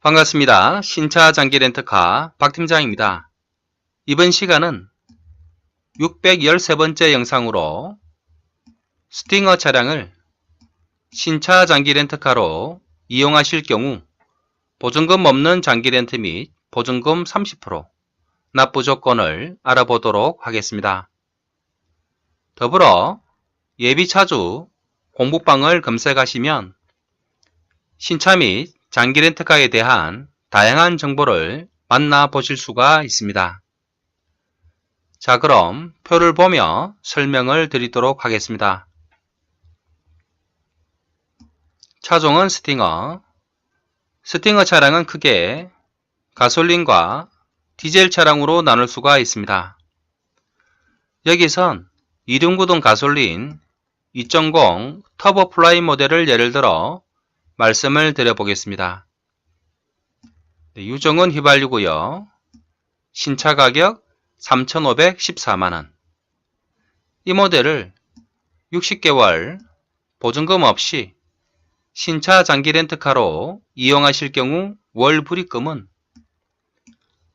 반갑습니다. 신차 장기 렌터카 박 팀장입니다. 이번 시간은 613번째 영상으로 스팅어 차량을 신차 장기 렌터카로 이용하실 경우 보증금 없는 장기 렌트 및 보증금 30% 납부 조건을 알아보도록 하겠습니다. 더불어 예비 차주 공부방을 검색하시면 신차 및 장기 렌트카에 대한 다양한 정보를 만나보실 수가 있습니다. 자, 그럼 표를 보며 설명을 드리도록 하겠습니다. 차종은 스팅어. 스팅어 차량은 크게 가솔린과 디젤 차량으로 나눌 수가 있습니다. 여기선 2륜구동 가솔린 2.0 터보 플라이 모델을 예를 들어 말씀을 드려보겠습니다. 네, 유종은 휘발유고요. 신차 가격 3,514만원. 이 모델을 60개월 보증금 없이 신차 장기 렌트카로 이용하실 경우 월 불입금은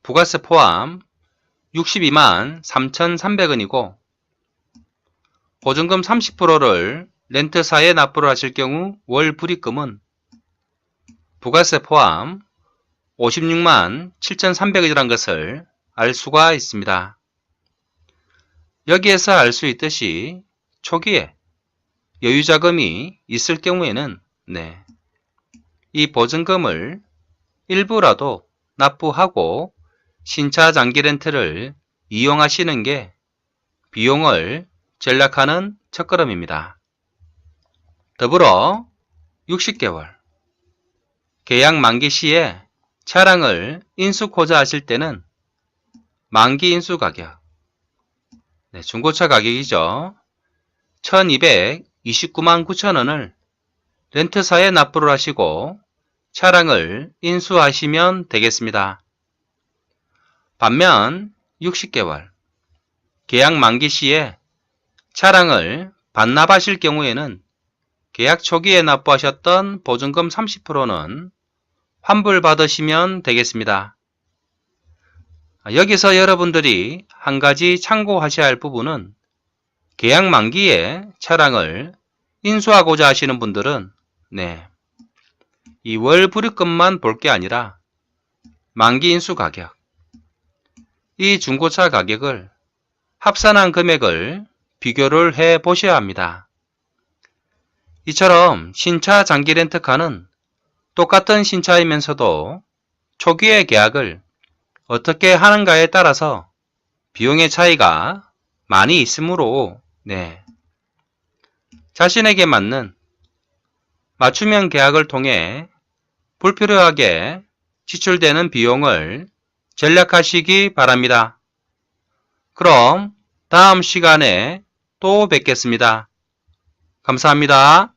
부가세 포함 62만 3,300원이고 보증금 30%를 렌트사에 납부를 하실 경우 월 불입금은 부가세 포함 56만 7,300원이라는 것을 알 수가 있습니다. 여기에서 알 수 있듯이 초기에 여유자금이 있을 경우에는 네, 이 보증금을 일부라도 납부하고 신차 장기 렌트를 이용하시는 게 비용을 절약하는 첫걸음입니다. 더불어 60개월 계약 만기 시에 차량을 인수코자 하실 때는 만기 인수 가격 네, 중고차 가격이죠. 1229만 9천원을 렌트사에 납부를 하시고 차량을 인수하시면 되겠습니다. 반면 60개월 계약 만기 시에 차량을 반납하실 경우에는 계약 초기에 납부하셨던 보증금 30%는 환불받으시면 되겠습니다. 여기서 여러분들이 한 가지 참고하셔야 할 부분은 계약 만기에 차량을 인수하고자 하시는 분들은 네, 이 월 불입금만 볼 게 아니라 만기 인수 가격, 이 중고차 가격을 합산한 금액을 비교를 해 보셔야 합니다. 이처럼 신차 장기 렌트카는 똑같은 신차이면서도 초기의 계약을 어떻게 하는가에 따라서 비용의 차이가 많이 있으므로 네. 자신에게 맞는 맞춤형 계약을 통해 불필요하게 지출되는 비용을 전략하시기 바랍니다. 그럼 다음 시간에 또 뵙겠습니다. 감사합니다.